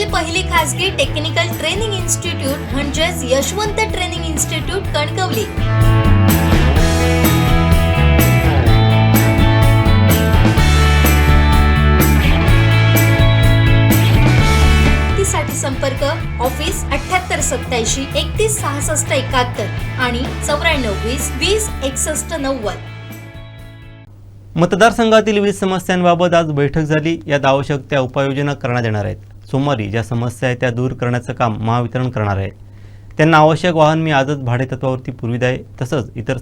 देशातील पहिली खासगी टेक्निकल ट्रेनिंग इन्स्टिट्यूट म्हणजेच यशवंत ट्रेनिंग इन्स्टिट्यूट कणकवली. संपर्क ऑफिस अठ्याहत्तर सत्याऐंशी एकतीस सहासष्ट एकाहत्तर आणि चौऱ्याण्णव वीस वीस एकसष्ट नव्वद. मतदारसंघातील वीज समस्यांबाबत आज बैठक झाली. यात आवश्यक त्या उपाययोजना करण्यात येणार आहेत. सोमवारी ज्या समस्या आहेत त्या दूर करण्याचं काम महावितरण करणार आहे. त्यांना आवश्यक वाहन मी आजच भाडेतत्वावरती पुरवित आहे. तसंच इतर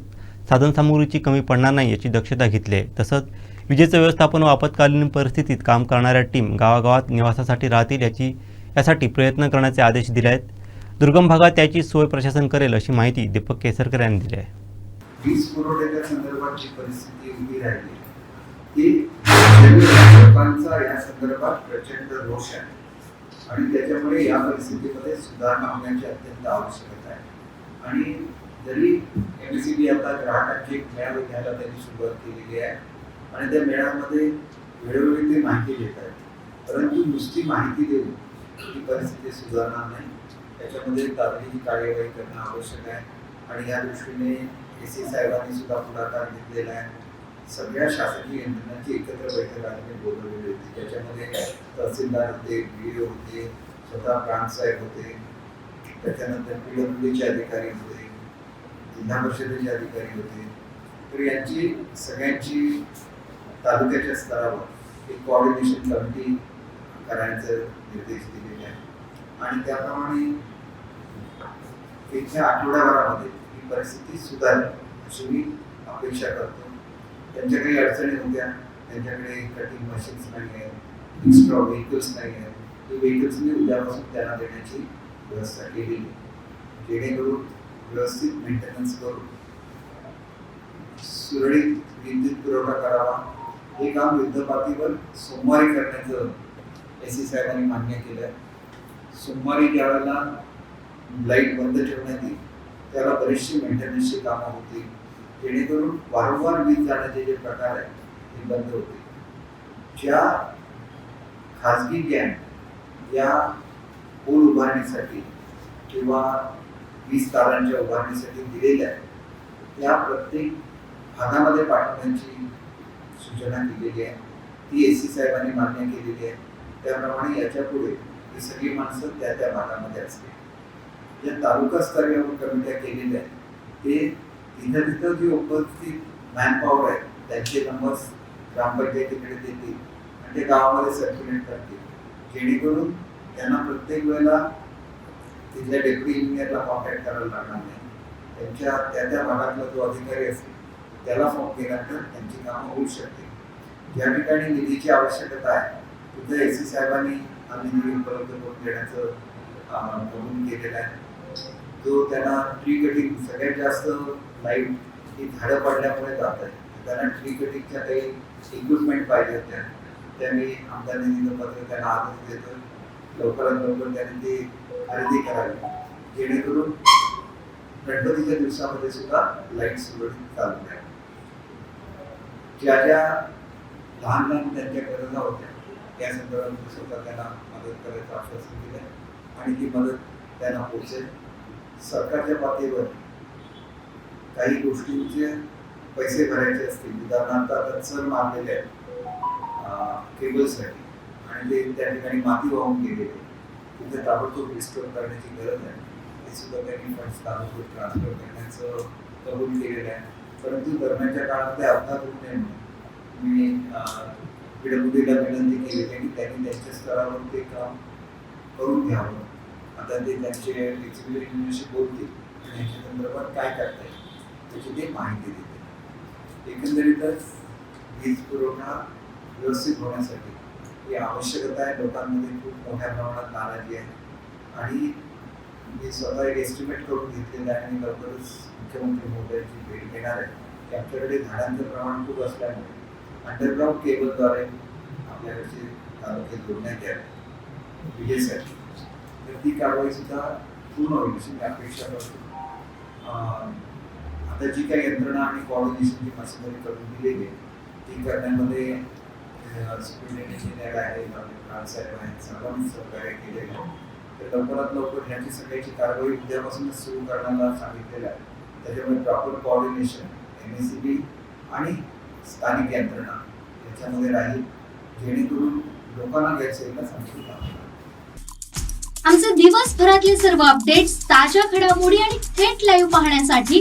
साधनसामुग्रीची कमी पडणार नाही याची दक्षता घेतली आहे. तसंच विजेचं व्यवस्थापन व आपत्कालीन परिस्थितीत काम करणाऱ्या टीम गावागावात निवासासाठी राहतील याची यासाठी प्रयत्न करण्याचे आदेश दिले आहेत. दुर्गम भागात त्याची सोय प्रशासन करेल अशी माहिती दीपक केसरकर यांनी दिली आहे. वीज पुरवठ्याच्या संदर्भात जी परिस्थिती उभी राहिली ती लोकांचा या संदर्भात प्रचंड रोष आहे. आणि त्याच्यामुळे या परिस्थितीमध्ये सुधारणा होण्याची अत्यंत आवश्यकता आहे. आणि जरी एन सी बी आता ग्राहकांचे एक मेळावे घ्यायला त्यांनी सुरुवात केलेली आहे आणि त्या मेळाव्यामध्ये वेळोवेळी ते माहिती देत आहेत. परंतु नुसती माहिती देऊन ही परिस्थिती सुधारणार नाही. त्याच्यामध्ये तातडीची कार्यवाही करणं आवश्यक आहे. आणि या दृष्टीने ए सी साहेबांनी सुद्धा पुढाकार घेतलेला आहे. सगळ्या शासकीय यंत्रणांची एकत्र बैठक आम्ही बोलवलेली होती. त्याच्यामध्ये तहसीलदार होते बी होते स्वतः प्रांत साहेब होते. त्याच्यानंतर पी डब्ल्यूचे अधिकारी होते जिल्हा परिषदेचे अधिकारी होते. तर यांची सगळ्यांची तालुक्याच्या स्तरावर एक कॉर्डिनेशन कमिटी करायचं निर्देश दिलेले आहे. आणि त्याप्रमाणे येत्या आठवड्याभरामध्ये ही परिस्थिती सुधारेल अशी मी अपेक्षा करतो. त्यांच्या काही अडचणी होत्या त्यांच्याकडे कटिंग मशीन्स नाही आहेत एक्स्ट्रा व्हेकल्स नाही आहेत ते व्हेकल्स मी उद्यापासून त्यांना देण्याची व्यवस्था केलेली आहे. जेणेकरून व्यवस्थित मेंटेनन्स करून सुरळीत विद्युत पुरवठा करावा. हे काम युद्धपातीवर सोमवारी करण्याचं एस सी साहेबांनी मान्य केलं आहे. सोमवारी ज्यावेळेला लाइट बंद ठेवण्यात येईल त्याला बरीचशी मेंटेनन्सची कामं होतील. जेणेकरून वारंवार वीज जाण्याचे जे प्रकार आहेत ते बंद होते ज्या खाजगी गॅन या पूल उभारणीसाठी किंवा वीज तारांच्या उभारणीसाठी दिलेल्या आहेत त्या प्रत्येक भागामध्ये पाठवण्याची सूचना केलेली आहे. ती एस सी साहेबांनी मान्य केलेली आहे. त्याप्रमाणे याच्यापुढे ही सगळी माणसं त्या त्या भागामध्ये असतील. ज्या तालुका स्तरावर कमिट्या केलेल्या आहेत ते तिथं तिथं जी उपस्थित मॅनपॉवर आहे त्यांचे नंबर्स ग्रामपंचायतीकडे देतील आणि ते गावामध्ये सर्क्युलेट करतील. जेणेकरून त्यांना प्रत्येक वेळेला तिथल्या डेप्युटी इंजिनियरला कॉन्टॅक्ट करायला लागणार नाही. त्यांच्या त्या त्या भागातला जो अधिकारी असेल त्याला फॉर्म केल्यानंतर त्यांची कामं होऊ शकतील. ज्या ठिकाणी निधीची आवश्यकता आहे तिथं एस सी साहेबांनी आम्ही निधी उपलब्ध करून देण्याचं करून केलेलं आहे. जो त्यांना ट्री कटिंग सगळ्यात जास्त लाइट ही झाडं पडल्यामुळे जात आहे. त्यांना ट्री कटिंगच्या काही इक्विपमेंट पाहिजे होत्या. त्या मी आमदार निधीचं पत्र त्यांना आजच देतो लवकरात लवकर त्यांनी ती खरेदी करावी. जेणेकरून गणपतीच्या दिवसामध्ये सुद्धा लाइट सुरळीत चालू द्या ज्या ज्या लहान लहान त्यांच्या गरजा होत्या त्या संदर्भात सुद्धा त्यांना मदत करायचं आश्वासन दिलं आणि ती मदत त्यांना पोचेल सरकारच्या पातळीवर काही गोष्टींचे पैसे भरायचे असतील उदाहरणार्थ आता चर मारलेले आहेत केबलसाठी आणि ते त्या ठिकाणी माती वाहून गेलेले तिथे ताबडतोब रिस्टोर करण्याची गरज आहे. ते सुद्धा त्यांनी फंड्स ताबडतोब ट्रान्सफर करण्याचं कबूल केलेलं आहे. परंतु दरम्यानच्या काळात ते अपघात होऊ नये मी पीडब्ल्यूडीला विनंती केलेली आहे की त्यांनी त्यांच्या स्तरावर ते काम करून घ्यावं. आता ते त्यांचे एक्झिक्युटिव्ह इंजिनियरशी बोलतील आणि याच्या संदर्भात काय करता येईल. त्याची माहिती देतील एकंदरीतच वीज पुरवठा व्यवस्थित होण्यासाठी ही आवश्यकता आहे. लोकांमध्ये खूप मोठ्या प्रमाणात नाराजी आहे. आणि मी स्वतः एक एस्टिमेट करून घेतलेलं आहे आणि लवकरच मुख्यमंत्री महोदयांची भेट घेणार आहे. की आमच्याकडे झाडांचं प्रमाण खूप असल्यामुळे अंडरग्राऊंड केबलद्वारे आपल्याकडचे तालुके जोडण्यात यावे. विजेसाठी. तर ती कारवाई सुद्धा पूर्ण होईल अशी मी अपेक्षा करतो. अं, आता जी काही यंत्रणा आणि कॉर्डिनेशनची मशिनरी करून दिलेली आहे. ती करण्यामध्ये सुप्रिटेंडेंट इंजिनियर आहे राजसाहेब आहेत सर्वांनी सहकार्य केलेलं आहे. तर लवकरात लवकर ह्याची सगळ्याची कारवाई उद्यापासूनच सुरू करण्याला सांगितलेलं आहे. त्याच्यामुळे proper coordination M S C B आणि स्थानिक यंत्रणा याच्यामध्ये राहील. जेणेकरून लोकांना गैरसोयीला सांगू लागणार आमचे दिवसभरातले सर्व अपडेट्स ताज्या घडामोडी आणि थेट लाईव्ह पाहण्यासाठी